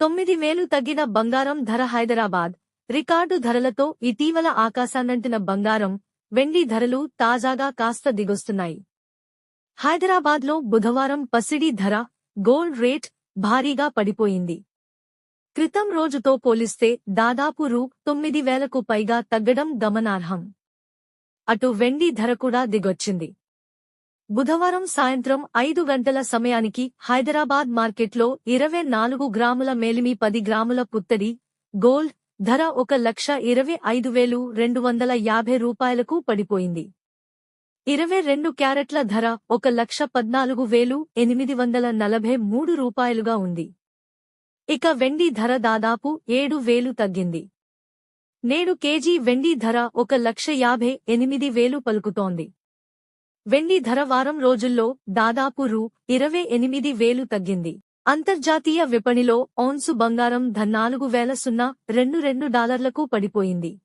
తొమ్మిది వేలు తగ్గిన బంగారం ధర హైదరాబాద్. రికార్డు ధరలతో ఇటీవల ఆకాశాన్నంటిన బంగారం వెండి ధరలు తాజాగా కాస్త దిగొస్తున్నాయి. హైదరాబాద్లో బుధవారం పసిడి ధర గోల్డ్ రేట్ భారీగా పడిపోయింది. క్రితం రోజుతో పోలిస్తే దాదాపు రూ. తొమ్మిది వేలకు పైగా తగ్గడం గమనార్హం. అటు వెండి ధర కూడా దిగొచ్చింది. బుధవారం సాయంత్రం ఐదు గంటల సమయానికి హైదరాబాద్ మార్కెట్లో ఇరవై నాలుగు గ్రాముల మేలిమి పది గ్రాముల పుత్తడి గోల్డ్ ధర ఒక లక్ష ఇరవై ఐదు వేలు రెండు వందల యాభై రూపాయలకు పడిపోయింది. ఇరవై రెండు క్యారెట్ల ధర ఒక లక్ష పద్నాలుగు వేలు ఎనిమిది వందల నలభై మూడు రూపాయలుగా ఉంది. ఇక వెండి ధర దాదాపు ఏడు వేలు తగ్గింది. నేడు కేజీ వెండి ధర ఒక లక్ష యాభై ఎనిమిది వేలు పలుకుతోంది. వెండి ధర వారం రోజుల్లో దాదాపు రూ. ఇరవై ఎనిమిది వేలు తగ్గింది. అంతర్జాతీయ విపణిలో ఔన్సు బంగారం ధ నాలుగు వేల సున్నా రెండు రెండు డాలర్లకు పడిపోయింది.